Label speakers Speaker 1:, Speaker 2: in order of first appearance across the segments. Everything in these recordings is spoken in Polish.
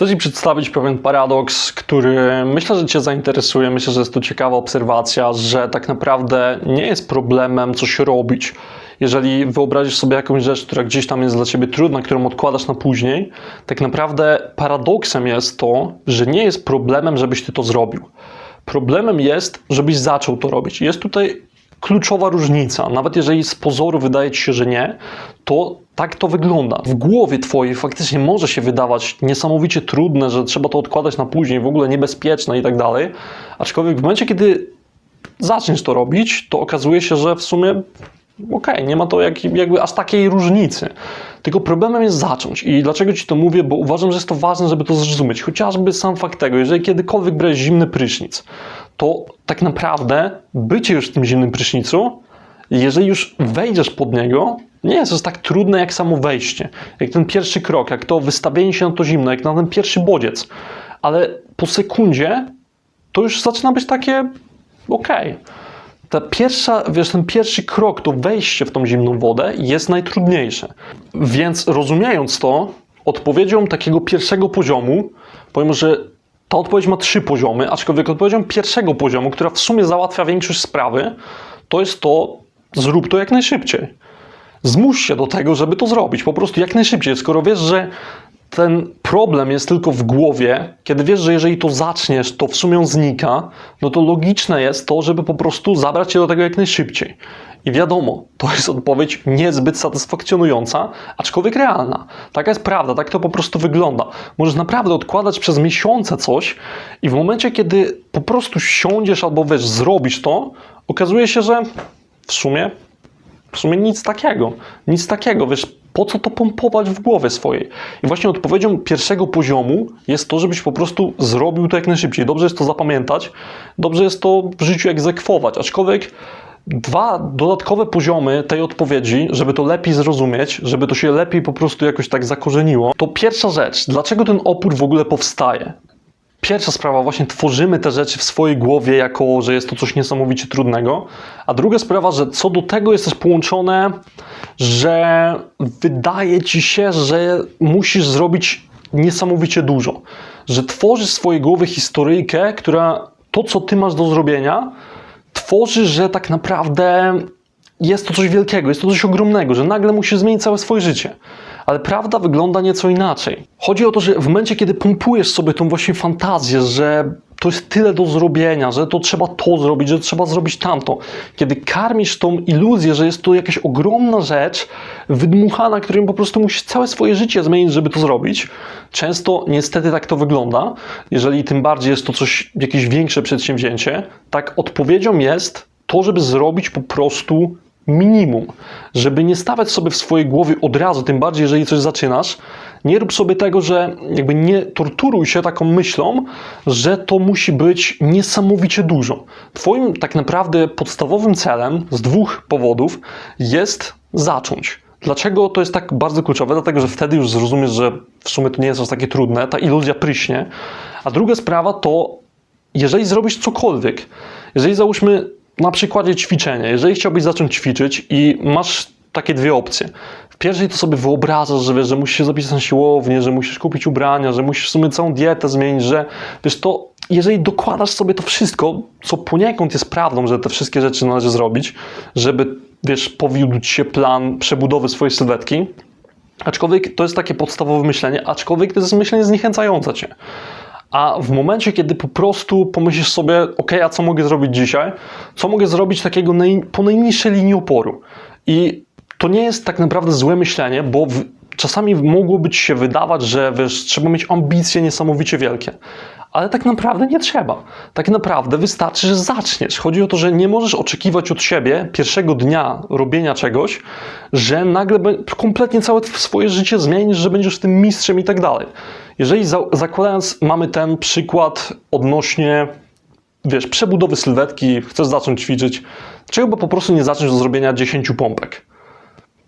Speaker 1: Chcę Ci przedstawić pewien paradoks, który myślę, że Cię zainteresuje. Myślę, że jest to ciekawa obserwacja, że tak naprawdę nie jest problemem coś robić. Jeżeli wyobrazisz sobie jakąś rzecz, która gdzieś tam jest dla Ciebie trudna, którą odkładasz na później, tak naprawdę paradoksem jest to, że nie jest problemem, żebyś Ty to zrobił. Problemem jest, żebyś zaczął to robić. Jest tutaj kluczowa różnica. Nawet jeżeli z pozoru wydaje ci się, że nie, to tak to wygląda. W głowie twojej faktycznie może się wydawać niesamowicie trudne, że trzeba to odkładać na później, w ogóle niebezpieczne i tak dalej. Aczkolwiek w momencie, kiedy zaczniesz to robić, to okazuje się, że w sumie okej, nie ma to jak, jakby aż takiej różnicy. Tylko problemem jest zacząć. I dlaczego ci to mówię? Bo uważam, że jest to ważne, żeby to zrozumieć. Chociażby sam fakt tego, jeżeli kiedykolwiek brałeś zimny prysznic, to tak naprawdę bycie już w tym zimnym prysznicu, jeżeli już wejdziesz pod niego, nie jest to tak trudne jak samo wejście. Jak ten pierwszy krok, jak to wystawienie się na to zimno, jak na ten pierwszy bodziec. Ale po sekundzie to już zaczyna być takie okej. Ta pierwsza, wiesz, ten pierwszy krok, to wejście w tą zimną wodę jest najtrudniejsze. Więc rozumiejąc to, odpowiedzią takiego pierwszego poziomu, powiem, że ta odpowiedź ma trzy poziomy, aczkolwiek odpowiedzią pierwszego poziomu, która w sumie załatwia większość sprawy, to jest to, zrób to jak najszybciej. Zmuś się do tego, żeby to zrobić, po prostu jak najszybciej. Skoro wiesz, że ten problem jest tylko w głowie, kiedy wiesz, że jeżeli to zaczniesz, to w sumie on znika, no to logiczne jest to, żeby po prostu zabrać się do tego jak najszybciej. I wiadomo, to jest odpowiedź niezbyt satysfakcjonująca, aczkolwiek realna. Taka jest prawda, tak to po prostu wygląda. Możesz naprawdę odkładać przez miesiące coś i w momencie, kiedy po prostu siądziesz albo wiesz, zrobisz to, okazuje się, że w sumie w sumie nic takiego. Nic takiego, wiesz, po co to pompować w głowie swojej? I właśnie odpowiedzią pierwszego poziomu jest to, żebyś po prostu zrobił to jak najszybciej. Dobrze jest to zapamiętać, dobrze jest to w życiu egzekwować, aczkolwiek dwa dodatkowe poziomy tej odpowiedzi, żeby to lepiej zrozumieć, żeby to się lepiej po prostu jakoś tak zakorzeniło, to pierwsza rzecz, dlaczego ten opór w ogóle powstaje? Pierwsza sprawa, właśnie tworzymy te rzeczy w swojej głowie, jako że jest to coś niesamowicie trudnego. A druga sprawa, że co do tego jest też połączone, że wydaje ci się, że musisz zrobić niesamowicie dużo. Że tworzysz w swojej głowie historyjkę, która to, co ty masz do zrobienia, tworzy, że tak naprawdę jest to coś wielkiego, jest to coś ogromnego, że nagle musisz zmienić całe swoje życie. Ale prawda wygląda nieco inaczej. Chodzi o to, że w momencie, kiedy pompujesz sobie tą właśnie fantazję, że to jest tyle do zrobienia, że to trzeba to zrobić, że trzeba zrobić tamto. Kiedy karmisz tą iluzję, że jest to jakaś ogromna rzecz, wydmuchana, którym po prostu musisz całe swoje życie zmienić, żeby to zrobić, często niestety tak to wygląda. Jeżeli tym bardziej jest to coś, jakieś większe przedsięwzięcie, tak odpowiedzią jest to, żeby zrobić po prostu minimum, żeby nie stawiać sobie w swojej głowie od razu, tym bardziej jeżeli coś zaczynasz, nie rób sobie tego, że jakby nie torturuj się taką myślą, że to musi być niesamowicie dużo. Twoim tak naprawdę podstawowym celem z dwóch powodów jest zacząć. Dlaczego to jest tak bardzo kluczowe? Dlatego, że wtedy już zrozumiesz, że w sumie to nie jest aż takie trudne, ta iluzja pryśnie. A druga sprawa to, jeżeli zrobisz cokolwiek, jeżeli załóżmy na przykładzie ćwiczenia, jeżeli chciałbyś zacząć ćwiczyć i masz takie dwie opcje. Pierwszej to sobie wyobrażasz, że wiesz, że musisz się zapisać na siłownię, że musisz kupić ubrania, że musisz w sumie całą dietę zmienić, że wiesz, to jeżeli dokładasz sobie to wszystko, co poniekąd jest prawdą, że te wszystkie rzeczy należy zrobić, żeby, wiesz, powiódł się plan przebudowy swojej sylwetki, aczkolwiek to jest takie podstawowe myślenie, aczkolwiek to jest myślenie zniechęcające cię. A w momencie, kiedy po prostu pomyślisz sobie, ok, a co mogę zrobić dzisiaj? Co mogę zrobić takiego naj, po najniższej linii oporu? I to nie jest tak naprawdę złe myślenie, bo w, czasami mogłoby ci się wydawać, że wiesz, trzeba mieć ambicje niesamowicie wielkie. Ale tak naprawdę nie trzeba. Tak naprawdę wystarczy, że zaczniesz. Chodzi o to, że nie możesz oczekiwać od siebie pierwszego dnia robienia czegoś, że nagle kompletnie całe swoje życie zmienisz, że będziesz tym mistrzem i tak dalej. Jeżeli za zakładając, mamy ten przykład odnośnie wiesz, przebudowy sylwetki, chcesz zacząć ćwiczyć, czego by po prostu nie zacząć od zrobienia 10 pompek?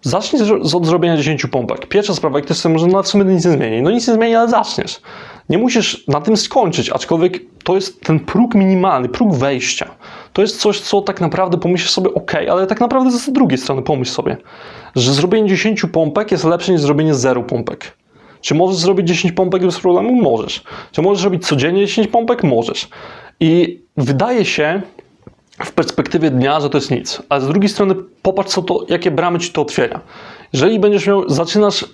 Speaker 1: Zacznij od zrobienia 10 pompek. Pierwsza sprawa, jak ktoś sobie może, no w sumie nic nie zmieni. No nic nie zmieni, ale zaczniesz. Nie musisz na tym skończyć, aczkolwiek to jest ten próg minimalny, próg wejścia. To jest coś, co tak naprawdę pomyślisz sobie, ok, ale tak naprawdę z drugiej strony pomyśl sobie, że zrobienie 10 pompek jest lepsze niż zrobienie 0 pompek. Czy możesz zrobić 10 pompek bez problemu? Możesz. Czy możesz robić codziennie 10 pompek? Możesz. I wydaje się w perspektywie dnia, że to jest nic. Ale z drugiej strony popatrz, co to, jakie bramy ci to otwiera. Jeżeli będziesz miał, zaczynasz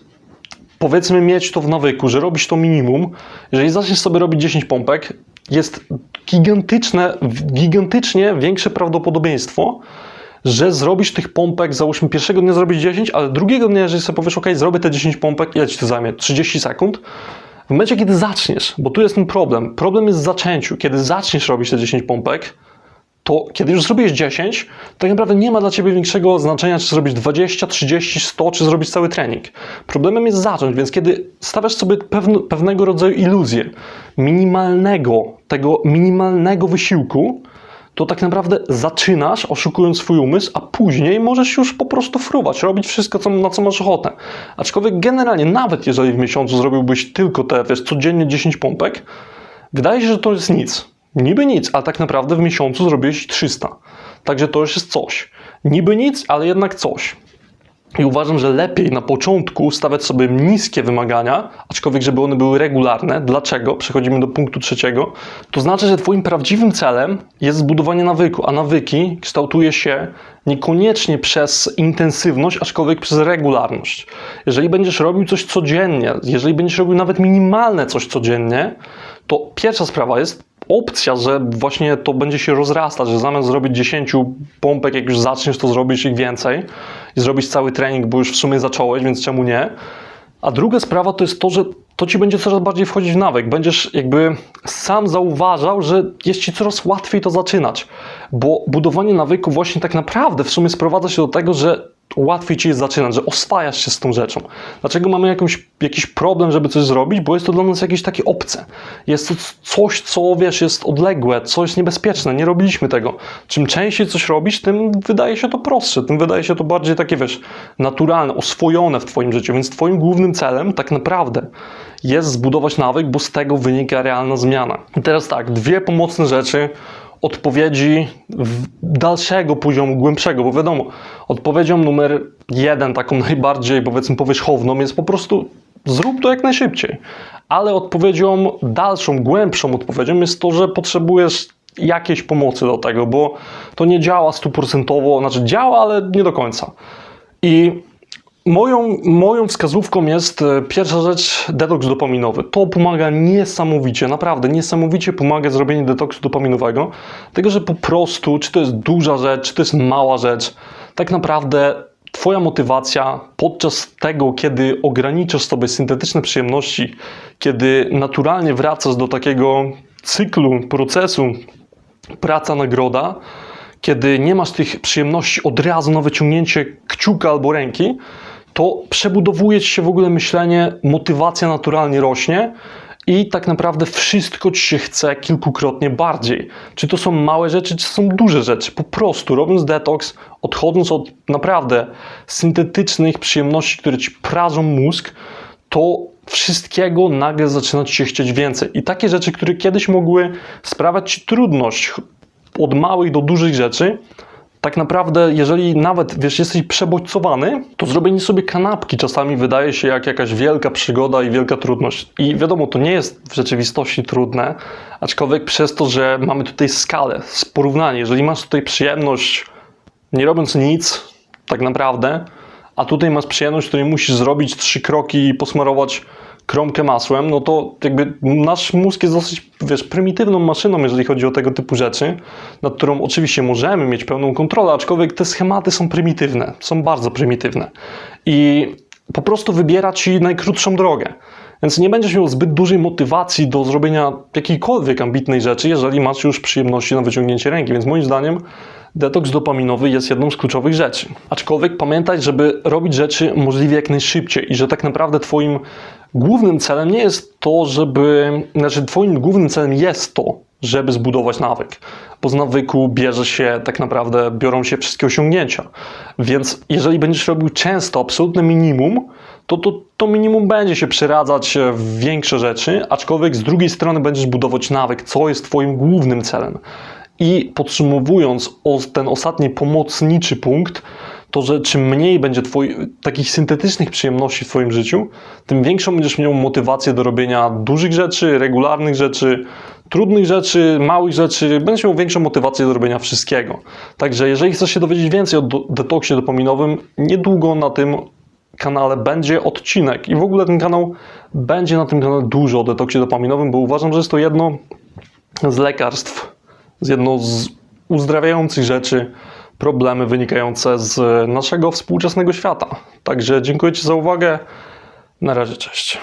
Speaker 1: powiedzmy mieć to w nawyku, że robisz to minimum, jeżeli zaczniesz sobie robić 10 pompek, jest gigantyczne, gigantycznie większe prawdopodobieństwo, że zrobisz tych pompek, załóżmy pierwszego dnia zrobisz 10, ale drugiego dnia, jeżeli sobie powiesz, ok, zrobię te 10 pompek, ile ci to zajmie? 30 sekund? W momencie, kiedy zaczniesz, bo tu jest ten problem, problem jest w zaczęciu, kiedy zaczniesz robić te 10 pompek, to kiedy już zrobisz 10, tak naprawdę nie ma dla Ciebie większego znaczenia, czy zrobić 20, 30, 100, czy zrobić cały trening. Problemem jest zacząć, więc kiedy stawiasz sobie pewne, pewnego rodzaju iluzję minimalnego, tego minimalnego wysiłku, to tak naprawdę zaczynasz oszukując swój umysł, a później możesz już po prostu fruwać, robić wszystko, co, na co masz ochotę. Aczkolwiek generalnie, nawet jeżeli w miesiącu zrobiłbyś tylko te, wiesz, codziennie 10 pompek, wydaje się, że to jest nic. Niby nic, a tak naprawdę w miesiącu zrobiłeś 300. Także to już jest coś. Niby nic, ale jednak coś. I uważam, że lepiej na początku stawiać sobie niskie wymagania, aczkolwiek żeby one były regularne. Dlaczego? Przechodzimy do punktu trzeciego. To znaczy, że Twoim prawdziwym celem jest zbudowanie nawyku, a nawyki kształtuje się niekoniecznie przez intensywność, aczkolwiek przez regularność. Jeżeli będziesz robił coś codziennie, jeżeli będziesz robił nawet minimalne coś codziennie, to pierwsza sprawa jest opcja, że właśnie to będzie się rozrastać, że zamiast zrobić 10 pompek, jak już zaczniesz, to zrobisz ich więcej i zrobisz cały trening, bo już w sumie zacząłeś, więc czemu nie? A druga sprawa to jest to, że to ci będzie coraz bardziej wchodzić w nawyk. Będziesz jakby sam zauważał, że jest ci coraz łatwiej to zaczynać, bo budowanie nawyku właśnie tak naprawdę w sumie sprowadza się do tego, że łatwiej ci jest zaczynać, że oswajasz się z tą rzeczą. Dlaczego mamy jakąś, jakiś problem, żeby coś zrobić? Bo jest to dla nas jakieś takie obce. Jest to coś, co wiesz, jest odległe, co jest niebezpieczne. Nie robiliśmy tego. Czym częściej coś robisz, tym wydaje się to prostsze, tym wydaje się to bardziej takie, wiesz, naturalne, oswojone w twoim życiu. Więc twoim głównym celem tak naprawdę jest zbudować nawyk, bo z tego wynika realna zmiana. I teraz tak, dwie pomocne rzeczy, odpowiedzi dalszego poziomu, głębszego, bo wiadomo, odpowiedzią numer jeden, taką najbardziej powiedzmy powierzchowną jest po prostu zrób to jak najszybciej. Ale odpowiedzią dalszą, głębszą odpowiedzią jest to, że potrzebujesz jakiejś pomocy do tego, bo to nie działa stuprocentowo, znaczy działa, ale nie do końca. I Moją, moją wskazówką jest e, pierwsza rzecz detoks dopaminowy. To pomaga niesamowicie, naprawdę niesamowicie pomaga zrobienie detoksu dopaminowego, dlatego że po prostu, czy to jest duża rzecz, czy to jest mała rzecz, tak naprawdę Twoja motywacja podczas tego, kiedy ograniczasz sobie syntetyczne przyjemności, kiedy naturalnie wracasz do takiego cyklu, procesu praca-nagroda, kiedy nie masz tych przyjemności od razu na wyciągnięcie kciuka albo ręki, to przebudowuje ci się w ogóle myślenie, motywacja naturalnie rośnie i tak naprawdę wszystko ci się chce kilkukrotnie bardziej. Czy to są małe rzeczy, czy są duże rzeczy. Po prostu robiąc detoks, odchodząc od naprawdę syntetycznych przyjemności, które ci prażą mózg, to wszystkiego nagle zaczyna ci się chcieć więcej. I takie rzeczy, które kiedyś mogły sprawiać ci trudność od małych do dużych rzeczy, tak naprawdę, jeżeli nawet wiesz, jesteś przebodźcowany, to zrobienie sobie kanapki czasami wydaje się jak jakaś wielka przygoda i wielka trudność. I wiadomo, to nie jest w rzeczywistości trudne, aczkolwiek przez to, że mamy tutaj skalę, porównanie. Jeżeli masz tutaj przyjemność, nie robiąc nic, tak naprawdę, a tutaj masz przyjemność, której musisz zrobić trzy kroki i posmarować kromkę masłem, no to jakby nasz mózg jest dosyć, wiesz, prymitywną maszyną, jeżeli chodzi o tego typu rzeczy, nad którą oczywiście możemy mieć pełną kontrolę, aczkolwiek te schematy są prymitywne, są bardzo prymitywne. I po prostu wybiera ci najkrótszą drogę. Więc nie będziesz miał zbyt dużej motywacji do zrobienia jakiejkolwiek ambitnej rzeczy, jeżeli masz już przyjemności na wyciągnięcie ręki. Więc moim zdaniem detoks dopaminowy jest jedną z kluczowych rzeczy. Aczkolwiek pamiętaj, żeby robić rzeczy możliwie jak najszybciej i że tak naprawdę Twoim głównym celem nie jest to, żeby. Znaczy, Twoim głównym celem jest to, żeby zbudować nawyk. Bo z nawyku bierze się, tak naprawdę biorą się wszystkie osiągnięcia. Więc jeżeli będziesz robił często absolutne minimum, to, to to minimum będzie się przeradzać w większe rzeczy, aczkolwiek z drugiej strony będziesz budować nawyk, co jest Twoim głównym celem. I podsumowując ten ostatni pomocniczy punkt, to, że czym mniej będzie twoi, takich syntetycznych przyjemności w Twoim życiu, tym większą będziesz miał motywację do robienia dużych rzeczy, regularnych rzeczy, trudnych rzeczy, małych rzeczy. Będziesz miał większą motywację do robienia wszystkiego. Także jeżeli chcesz się dowiedzieć więcej o detoksie dopaminowym, niedługo na tym kanale będzie odcinek i w ogóle ten kanał będzie na tym kanale dużo o detoksie dopaminowym, bo uważam, że jest to jedno z lekarstw, z jedno z uzdrawiających rzeczy, problemy wynikające z naszego współczesnego świata. Także dziękuję Ci za uwagę. Na razie, cześć.